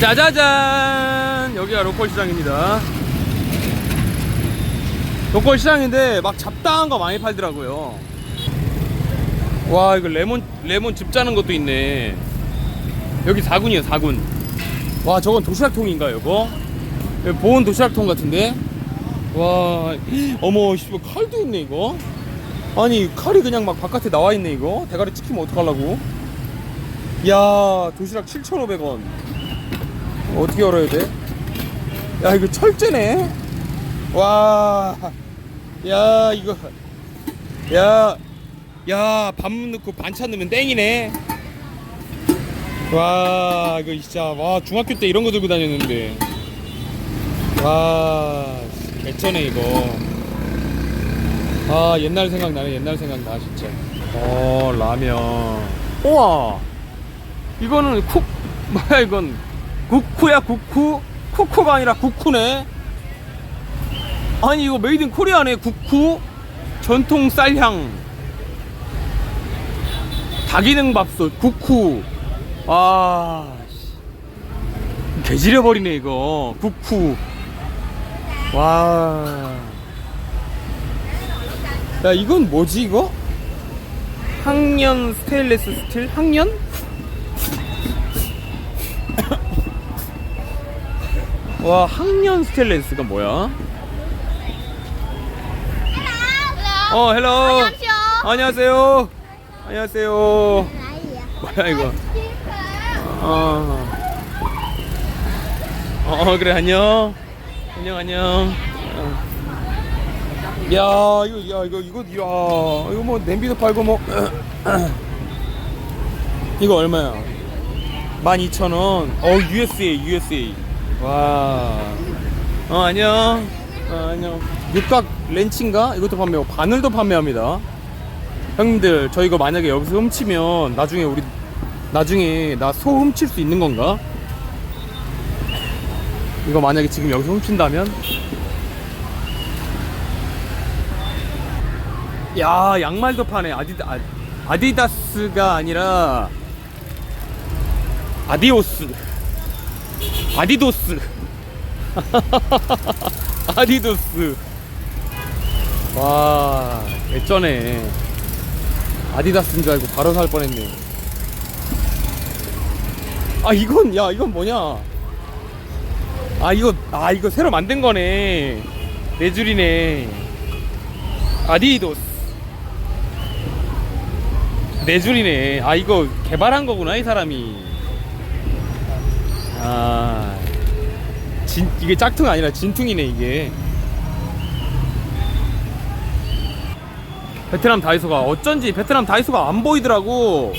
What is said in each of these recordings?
짜자잔! 여기가 로컬 시장입니다. 로컬 시장인데 막 잡다한 거 많이 팔더라고요. 와 이거 레몬 레몬 즙 짜는 것도 있네. 여기 4군이에요 4군. 와 저건 도시락통인가 이거? 보온 도시락통 같은데? 와 어머 칼도 있네 이거? 아니 칼이 그냥 막 바깥에 나와 있네 이거? 대가리 찍히면 어떡하려고? 야 도시락 7,500원 어떻게 열어야 돼? 야 이거 철제네 와, 야 이거, 야, 야 밥 넣고 반찬 넣으면 땡이네. 와 이거 진짜 와 중학교 때 이런 거 들고 다녔는데, 와 개쩌네 이거. 아 옛날 생각나네 옛날 생각나 진짜. 어 라면. 우와 이거는 쿡 뭐야 이건 국쿠야 국쿠 쿠쿠가 아니라 국쿠네. 아니 이거 메이드 인 코리아네 국쿠 전통 쌀향. 다기능 밥솥 국쿠 아 씨. 개지려 버리네 이거. 국쿠 와야 이건 뭐지 이거? 항년 스테인레스 스틸? 항년 와 항년 스테인레스가 뭐야? 어 헬로 안녕하세요. 안녕하세요. 뭐야 이거? 어, 어, 어 그래 안녕. 안녕 안녕. 어. 야 이거 야 이거 이거 야 이거 뭐 냄비도 팔고 뭐. 이거 얼마야? 12,000원. 어 USA USA 와 어 안녕. 어, 안녕. 육각 렌치인가? 이것도 판매하고 바늘도 판매합니다. 형님들 저 이거 만약에 여기서 훔치면 나중에 우리 나중에 나 소 훔칠 수 있는 건가? 이거 만약에 지금 여기서 훔친다면? 야 양말도 파네. 아디다 아, 아디다스가 아니라 아디오스 아디도스. 아디도스. 와 예전에 아디다스인 줄 알고 바로 살 뻔했네. 아 이건 야 이건 뭐냐? 아 이거 아 이거 새로 만든 거네. 네 줄이네. 아디도스. 네 줄이네. 아 이거 개발한 거구나 이 사람이 아 진, 이게 짝퉁 아니라 진퉁이네 이게. 베트남 다이소가 어쩐지 베트남 다이소가 안 보이더라고.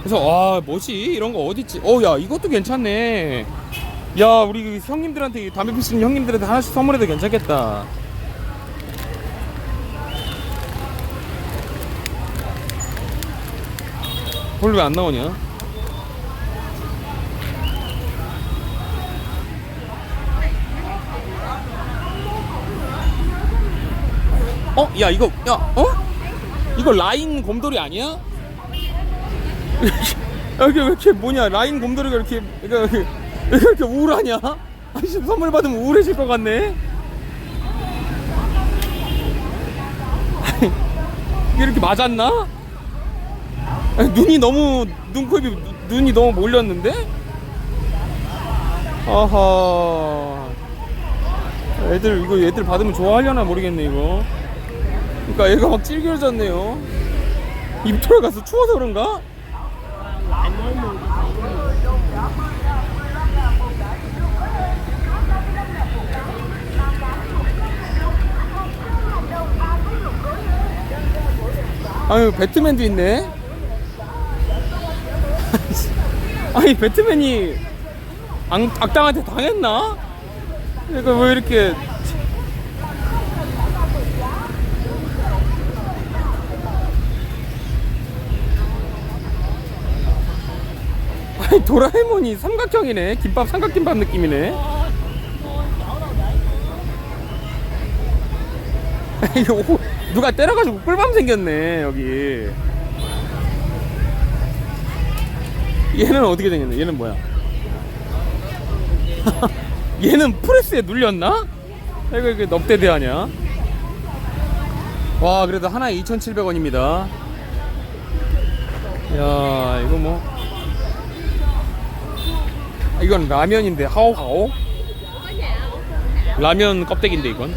그래서 와 뭐지? 이런 거 어딨지? 어야 이것도 괜찮네. 야 우리 그 형님들한테 담배 피시는 형님들한테 하나씩 선물해도 괜찮겠다. 홀 왜 안 나오냐 어? 야 이거 야 어? 이거 라인 곰돌이 아니야? 여기 왜 이렇게 뭐냐 라인 곰돌이가 이렇게 이렇게, 이렇게 우울하냐? 아씨 선물 받으면 우울해질 것 같네 이게 이렇게 맞았나? 아니, 눈이 너무 눈코입이 눈- 눈이 너무 몰렸는데? 아하 애들 이거 애들 받으면 좋아하려나 모르겠네 이거 그러니까 얘가 막 찔겨졌네요 입 돌아가서 추워서 그런가? 아유 배트맨도 있네 아니 배트맨이 악, 악당한테 당했나? 그러니까 왜 이렇게 아니 도라에몽이 삼각형이네 김밥 삼각김밥 느낌이네 이거 오- 누가 때려가지고 꿀밤 생겼네 여기 얘는 어떻게 생겼네 얘는 뭐야 얘는 프레스에 눌렸나? 이거 이게 넙대대 아니야? 와 그래도 하나에 2,700원입니다. 야 이거 뭐 아, 이건 라면인데 하오하오? 라면 껍데기인데 이건?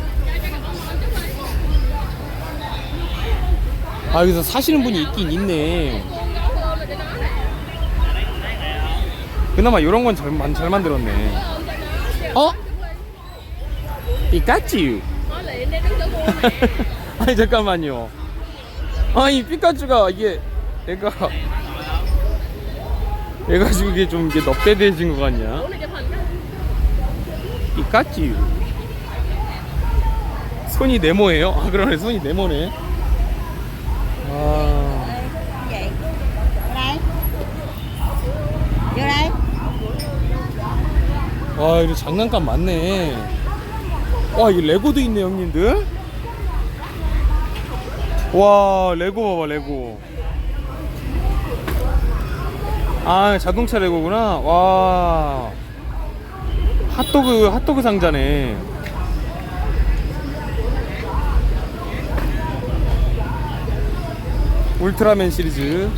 아 여기서 사시는 분이 있긴 있네. 그나마 이런 건 잘 잘 만들었네. 어? 피카츄. 아니 잠깐만요. 아니 피카츄가 이게 얘가 얘가 지금 이게 좀 이게 넙대대해진 것 같냐? 피카츄. 손이 네모예요? 아 그러네 손이 네모네. 아. 와 이거 장난감 많네 와 이게 레고도 있네 형님들 와 레고 봐봐 레고 아 자동차 레고구나. 와. 핫도그 핫도그 상자네. 울트라맨 시리즈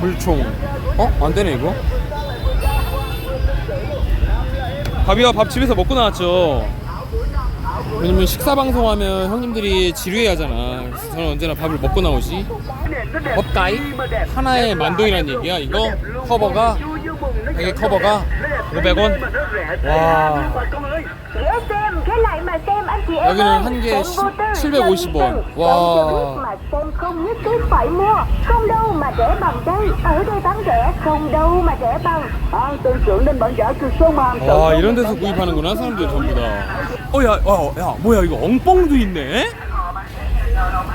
물총. 어? 안되네 이거? 밥이야 밥 집에서 먹고 나왔죠. 왜냐면 식사 방송하면 형님들이 지루해 하잖아. 그래서 저는 언제나 밥을 먹고 나오지. 법가이? 하나에 만동이란 얘기야 이거? 커버가? 이게 커버가 500원 와 여기는 한 개에 xem vô tư, 750 원. xem, 와. 와 이런 데서 구입하는구나 사람들 전부 다. 어 야 어, 야 뭐야 이거 엉뽕도 있네?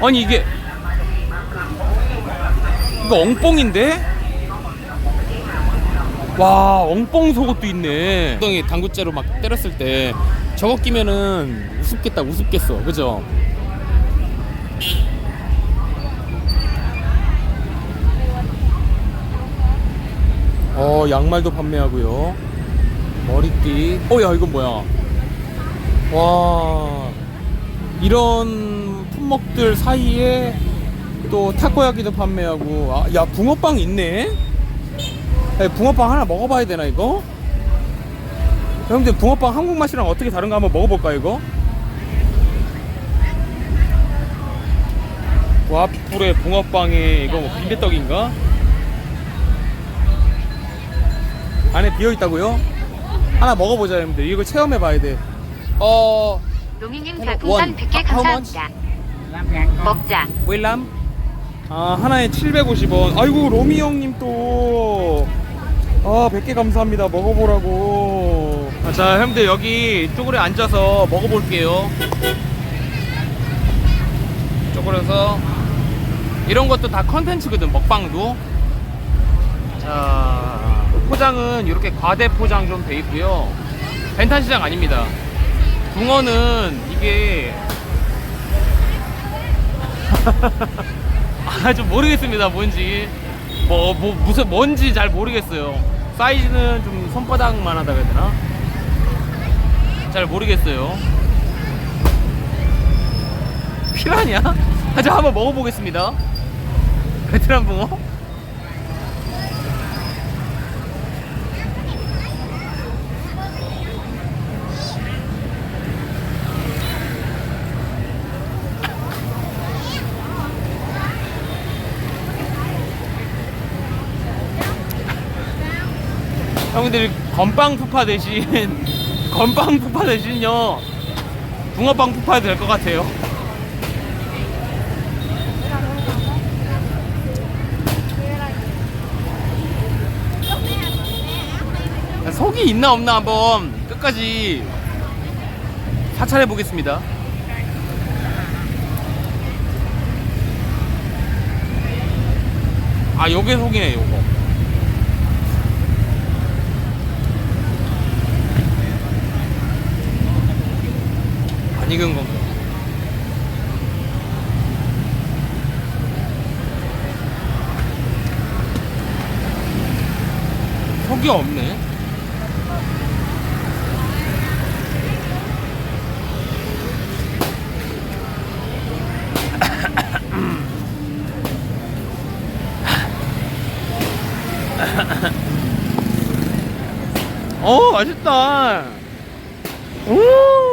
아니 이게 이거 엉뽕인데? 와 엉뽕 속옷도 있네. 엉덩이 당구째로 막 때렸을 때 저거 끼면은 우습겠다 우습겠어 그죠? 어 양말도 판매하고요. 머리띠. 어야 이건 뭐야? 와 이런 품목들 사이에 또 타코야키도 판매하고 아, 야 붕어빵 있네. 야, 붕어빵 하나 먹어봐야 되나 이거? 형들 붕어빵 한국 맛이랑 어떻게 다른가 한번 먹어볼까 이거? 와플에 붕어빵에 이거 뭐 빈대떡인가? 안에 비어 있다고요? 하나 먹어보자 여러분들 이거 체험해 봐야 돼. 어 농이님 원. 별풍선 100개 How 감사합니다. 먹자. 웰람? 아 하나에 750원. 아이고 로미 형님 또. 아 100개 감사합니다. 먹어보라고. 아, 자 형들 여기 쪼그려 앉아서 먹어볼게요. 쪼그려서 이런 것도 다 컨텐츠거든 먹방도. 자 포장은 이렇게 과대 포장 좀 돼 있고요. 벤탄 시장 아닙니다. 붕어는 이게 아 좀 모르겠습니다 뭔지 뭐, 뭐 무슨 뭔지 잘 모르겠어요 사이즈는 좀 손바닥만 하다 그래야 되나? 잘 모르겠어요. 피라냐? 하자 한번 먹어보겠습니다. 베트남 붕어 형들 건빵 푸파 대신 건빵 푸파 대신요 붕어빵 푸파 될 것 같아요. 속이 있나 없나 한번 끝까지 사찰해 보겠습니다. 아 요게 속이네 요거 익은 건가? 속이 없네. 어 맛있다. 오.